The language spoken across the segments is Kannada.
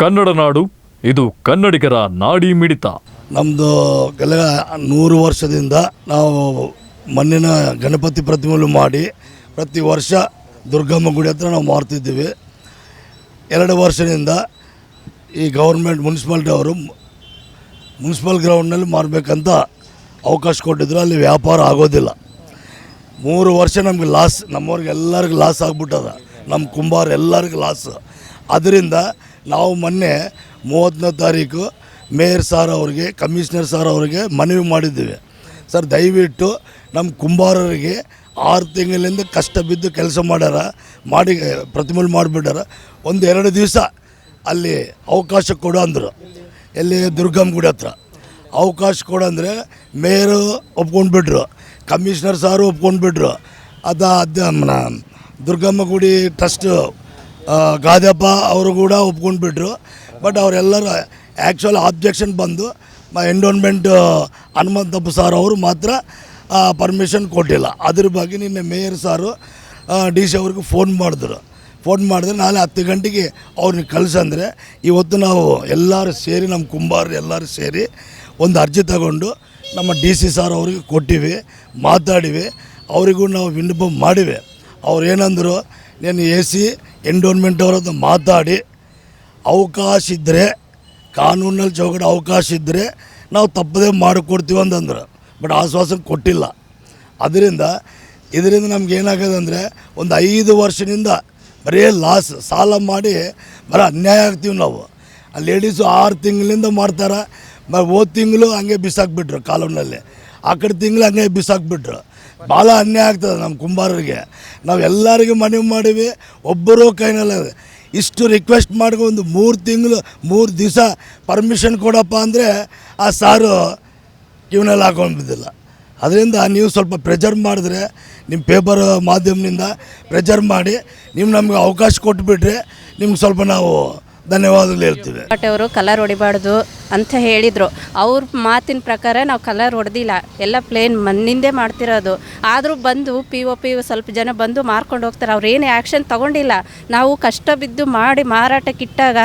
ಕನ್ನಡ ನಾಡು, ಇದು ಕನ್ನಡಿಗರ ನಾಡಿ ಮಿಡಿತ. ನಮ್ಮದು ಕೆಲ ನೂರು ವರ್ಷದಿಂದ ನಾವು ಮಣ್ಣಿನ ಗಣಪತಿ ಪ್ರತಿಮೆಗಳು ಮಾಡಿ ಪ್ರತಿ ವರ್ಷ ದುರ್ಗಮ್ಮ ಗುಡಿ ಹತ್ರ ನಾವು ಮಾಡ್ತಿದ್ದೀವಿ ಎರಡು ವರ್ಷದಿಂದ ಈ ಗೌರ್ಮೆಂಟ್ ಮುನ್ಸಿಪಾಲ್ಟಿ ಅವರು ಮುನ್ಸಿಪಲ್ ಗ್ರೌಂಡ್ನಲ್ಲಿ ಮಾರಬೇಕಂತ ಅವಕಾಶ ಕೊಟ್ಟಿದ್ರು. ಅಲ್ಲಿ ವ್ಯಾಪಾರ ಆಗೋದಿಲ್ಲ. ಮೂರು ವರ್ಷ ನಮ್ಗೆ ಲಾಸ್, ನಮ್ಮವ್ರಿಗೆ ಎಲ್ಲರಿಗೂ ಲಾಸ್ ಆಗ್ಬಿಟ್ಟದ. ನಮ್ಮ ಕುಂಬಾರ ಎಲ್ಲರಿಗೂ ಲಾಸ್. ಅದರಿಂದ ನಾವು ಮೊನ್ನೆ ಮೂವತ್ತನೇ ತಾರೀಕು ಮೇಯರ್ ಸಾರ್ ಅವರಿಗೆ, ಕಮಿಷನರ್ ಸಾರ್ ಅವರಿಗೆ ಮನವಿ ಮಾಡಿದ್ದೀವಿ. ಸರ್, ದಯವಿಟ್ಟು ನಮ್ಮ ಕುಂಬಾರರಿಗೆ ಆರು ತಿಂಗಳಿಂದ ಕಷ್ಟ ಬಿದ್ದು ಕೆಲಸ ಮಾಡ್ಯಾರ, ಮಾಡಿ, ಪ್ರತಿಮೂಲ ಮಾಡಿಬಿಟ್ಟಾರ. ಒಂದು ಎರಡು ದಿವಸ ಅಲ್ಲಿ ಅವಕಾಶ ಕೊಡು ಅಂದರು. ಎಲ್ಲಿ? ದುರ್ಗಮ್ಮ ಗುಡಿ ಹತ್ರ. ಅವಕಾಶ ಕೊಡಂದರೆ ಮೇಯರು ಒಪ್ಕೊಂಡ್ಬಿಟ್ರು, ಕಮಿಷನರ್ ಸಾರು ಒಪ್ಕೊಂಡ್ಬಿಟ್ರು. ಅದ ಅದ ದುರ್ಗಮ್ಮ ಗುಡಿ ಟ್ರಸ್ಟ್ ಗಾದಪ್ಪ ಅವರು ಕೂಡ ಒಪ್ಕೊಂಡ್ಬಿಟ್ರು. ಬಟ್ ಅವರೆಲ್ಲರೂ ಆ್ಯಕ್ಚುಲ್ ಆಬ್ಜೆಕ್ಷನ್ ಬಂದು ಎಂಡೋನ್ಮೆಂಟ್ ಹನುಮಂತಪ್ಪ ಸಾರ್ ಅವರು ಮಾತ್ರ ಪರ್ಮಿಷನ್ ಕೊಟ್ಟಿಲ್ಲ. ಅದ್ರ ಬಗ್ಗೆ ನಿನ್ನೆ ಮೇಯರ್ ಸಾರು ಡಿ ಸಿ ಅವ್ರಿಗೆ ಫೋನ್ ಮಾಡಿದ್ರು. ಫೋನ್ ಮಾಡಿದ್ರೆ ನಾಳೆ ಹತ್ತು ಗಂಟೆಗೆ ಅವ್ರನ್ನ ಕಳಿಸಂದ್ರೆ, ಇವತ್ತು ನಾವು ಎಲ್ಲರೂ ಸೇರಿ, ನಮ್ಮ ಕುಂಬಾರರು ಎಲ್ಲರೂ ಸೇರಿ ಒಂದು ಅರ್ಜಿ ತಗೊಂಡು ನಮ್ಮ ಡಿ ಸಿ ಸಾರ್ ಅವ್ರಿಗೆ ಕೊಟ್ಟಿವಿ, ಮಾತಾಡಿವಿ, ಅವರಿಗೂ ನಾವು ವಿನ್ನಪ ಮಾಡಿವೆ. ಅವ್ರು ಏನಂದರು ನೀನು ಎ ಸಿ ಎಂಡೋನ್ಮೆಂಟ್ ಅವ್ರದ್ದು ಮಾತಾಡಿ. ಅವಕಾಶ ಇದ್ದರೆ ಕಾನೂನಲ್ಲಿ ಚೌಕಟ್ಟು ಅವಕಾಶ ಇದ್ದರೆ ನಾವು ತಪ್ಪದೇ ಮಾಡಿಕೊಡ್ತೀವಿ ಅಂತಂದ್ರೆ ಬಟ್ ಆಶ್ವಾಸನೆ ಕೊಟ್ಟಿಲ್ಲ. ಅದರಿಂದ, ಇದರಿಂದ ನಮ್ಗೆ ಏನಾಗಿದೆ ಅಂದರೆ ಒಂದು ಐದು ವರ್ಷದಿಂದ ಬರೀ ಲಾಸ್ ಸಾಲ ಮಾಡಿ ಬರೀ ಅನ್ಯಾಯ ಆಗ್ತೀವಿ ನಾವು. ಆ ಲೇಡೀಸು ಆರು ತಿಂಗಳಿಂದ ಮಾಡ್ತಾರೆ ಹೋದ ತಿಂಗಳು ಹಂಗೆ ಬಿಸಾಕ್ಬಿಟ್ರು ಕಾಲೋನಲ್ಲಿ. ಆ ಕಡೆ ತಿಂಗಳು ಹಂಗೆ ಬಿಸಾಕ್ಬಿಟ್ರು. ಭಾಳ ಅನ್ಯಾಯ ಆಗ್ತದೆ ನಮ್ಮ ಕುಂಬಾರರಿಗೆ. ನಾವು ಎಲ್ಲರಿಗೂ ಮನವಿ ಮಾಡಿವಿ, ಒಬ್ಬರು ಕೈನಲ್ಲಿ ಇಷ್ಟು ರಿಕ್ವೆಸ್ಟ್ ಮಾಡ್ಕೊಂಡು ಒಂದು ಮೂರು ತಿಂಗಳು, ಮೂರು ದಿವಸ ಪರ್ಮಿಷನ್ ಕೊಡಪ್ಪ ಅಂದರೆ ಆ ಸಾರು ಕಿವನಲ್ಲಿ ಹಾಕೊಂಡು ಬಿದ್ದಿಲ್ಲ. ಅದರಿಂದ ನೀವು ಸ್ವಲ್ಪ ಪ್ರೆಜರ್ ಮಾಡಿದ್ರೆ, ನಿಮ್ಮ ಪೇಪರ್ ಮಾಧ್ಯಮದಿಂದ ಪ್ರೆಜರ್ ಮಾಡಿ, ನೀವು ನಮಗೆ ಅವಕಾಶ ಕೊಟ್ಟುಬಿಟ್ರೆ ನಿಮ್ಗೆ ಸ್ವಲ್ಪ ನಾವು ಧನ್ಯವಾದಗಳು ಹೇಳ್ತೀವಿ. ಅವರು ಕಲರ್ ಹೊಡಿಬಾರ್ದು ಅಂತ ಹೇಳಿದರು. ಅವ್ರ ಮಾತಿನ ಪ್ರಕಾರ ನಾವು ಕಲರ್ ಹೊಡೆದಿಲ್ಲ. ಎಲ್ಲ ಪ್ಲೇನ್ ಮಣ್ಣಿಂದೇ ಮಾಡ್ತಿರೋದು. ಆದರೂ ಬಂದು ಪಿ ಒ ಪಿ ಸ್ವಲ್ಪ ಜನ ಬಂದು ಮಾರ್ಕೊಂಡು ಹೋಗ್ತಾರೆ. ಅವ್ರು ಏನು ಆ್ಯಕ್ಷನ್ ತಗೊಂಡಿಲ್ಲ. ನಾವು ಕಷ್ಟ ಬಿದ್ದು ಮಾಡಿ ಮಾರಾಟಕ್ಕಿಟ್ಟಾಗ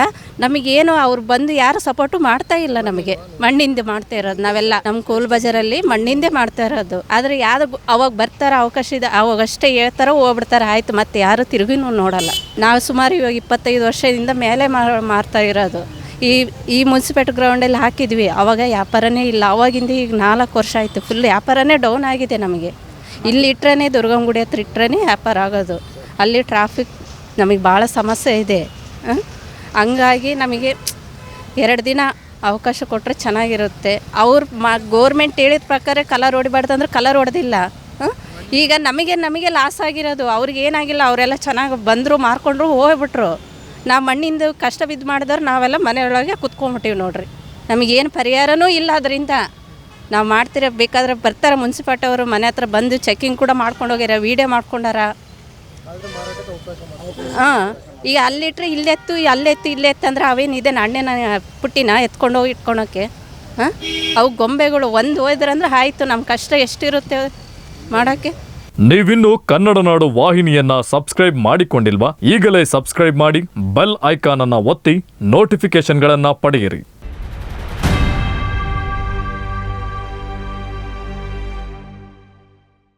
ನಮಗೇನು ಅವ್ರು ಬಂದು ಯಾರು ಸಪೋರ್ಟು ಮಾಡ್ತಾ ಇಲ್ಲ ನಮಗೆ. ಮಣ್ಣಿಂದ ಮಾಡ್ತಾ ಇರೋದು. ನಾವೆಲ್ಲ ನಮ್ಮ ಕೋಲ್ ಬಜಾರಲ್ಲಿ ಮಣ್ಣಿಂದೇ ಮಾಡ್ತಾ ಇರೋದು. ಆದರೆ ಯಾವ್ದು ಅವಾಗ ಬರ್ತಾರ ಅವಕಾಶ ಇದೆ. ಅವಾಗ ಅಷ್ಟೇ ಹೇಳ್ತಾರ ಹೋಗ್ಬಿಡ್ತಾರೆ ಆಯ್ತು. ಮತ್ತೆ ಯಾರು ತಿರುಗಿನೂ ನೋಡಲ್ಲ. ನಾವು ಸುಮಾರು ಇವಾಗ ಇಪ್ಪತ್ತೈದು ವರ್ಷದಿಂದ ಮೇಲೆ ಮಾರ್ತಾ ಇರೋದು. ಈ ಈ ಮುನ್ಸಿಪಾಲ್ಟಿ ಗ್ರೌಂಡಲ್ಲಿ ಹಾಕಿದ್ವಿ. ಅವಾಗ ವ್ಯಾಪಾರನೇ ಇಲ್ಲ. ಅವಾಗಿಂದ ಈಗ ನಾಲ್ಕು ವರ್ಷ ಆಯಿತು. ಫುಲ್ ವ್ಯಾಪಾರನೇ ಡೌನ್ ಆಗಿದೆ ನಮಗೆ. ಇಲ್ಲಿ ಇಟ್ಟರೆ ದುರ್ಗಮ್ಮ ಗುಡಿ ಹತ್ರ ಇಟ್ಟರೆ ವ್ಯಾಪಾರ ಆಗೋದು. ಅಲ್ಲಿ ಟ್ರಾಫಿಕ್ ನಮಗೆ ಭಾಳ ಸಮಸ್ಯೆ ಇದೆ? ಹಂಗಾಗಿ ನಮಗೆ ಎರಡು ದಿನ ಅವಕಾಶ ಕೊಟ್ಟರೆ ಚೆನ್ನಾಗಿರುತ್ತೆ. ಅವ್ರು ಮಾ ಗೋರ್ಮೆಂಟ್ ಹೇಳಿದ ಪ್ರಕಾರ ಕಲರ್ ಹೊಡಿಬಾರ್ದು ಅಂದ್ರೆ ಕಲರ್ ಹೊಡೆದಿಲ್ಲ ಈಗ ನಮಗೆ ನಮಗೆ ಲಾಸ್ ಆಗಿರೋದು. ಅವ್ರಿಗೆ ಏನಾಗಿಲ್ಲ, ಅವರೆಲ್ಲ ಚೆನ್ನಾಗಿ ಬಂದರು, ಮಾರ್ಕೊಂಡ್ರು, ಹೋಗ್ಬಿಟ್ರು. ನಾವು ಮಣ್ಣಿಂದ ಕಷ್ಟ ಬಿದ್ದು ಮಾಡಿದವ್ರು ನಾವೆಲ್ಲ ಮನೆಯೊಳಗೆ ಕುತ್ಕೊಂಡ್ಬಿಟ್ಟಿವಿ ನೋಡ್ರಿ. ನಮಗೇನು ಪರಿಹಾರನೂ ಇಲ್ಲ ಅದರಿಂದ. ನಾವು ಮಾಡ್ತಿರೋ, ಬೇಕಾದ್ರೆ ಬರ್ತಾರೆ ಮುನ್ಸಿಪಾಲ್ಟಿ ಅವರು, ಮನೆ ಹತ್ರ ಬಂದು ಚೆಕ್ಕಿಂಗ್ ಕೂಡ ಮಾಡ್ಕೊಂಡು ಹೋಗ್ಯಾರ ವೀಡಿಯೋ ಮಾಡ್ಕೊಂಡಾರ. ಹಾಂ, ಈಗ ಅಲ್ಲಿಟ್ರೆ ಇಲ್ಲೆತ್ತು ಅಲ್ಲೆತ್ತು ಇಲ್ಲೆತ್ತು ಅಂದ್ರೆ ಅವೇನಿದೆ ಅಣ್ಣನ ಪುಟ್ಟಿನ ಎತ್ಕೊಂಡು ಹೋಗಿ ಇಟ್ಕೊಳೋಕ್ಕೆ. ಹಾಂ, ಅವು ಗೊಂಬೆಗಳು ಒಂದು ಹೋದ್ರಂದ್ರೆ ಆಯಿತು ನಮ್ಮ ಕಷ್ಟ ಎಷ್ಟಿರುತ್ತೆ ಮಾಡೋಕ್ಕೆ? ನೀವಿನ್ನೂ ಕನ್ನಡ ನಾಡು ವಾಹಿನಿಯನ್ನ ಸಬ್ಸ್ಕ್ರೈಬ್ ಮಾಡಿಕೊಂಡಿಲ್ವಾ? ಈಗಲೇ ಸಬ್ಸ್ಕ್ರೈಬ್ ಮಾಡಿ ಬೆಲ್ ಐಕಾನ್ ಅನ್ನ ಒತ್ತಿ ನೋಟಿಫಿಕೇಶನ್ಗಳನ್ನ ಪಡೆಯಿರಿ.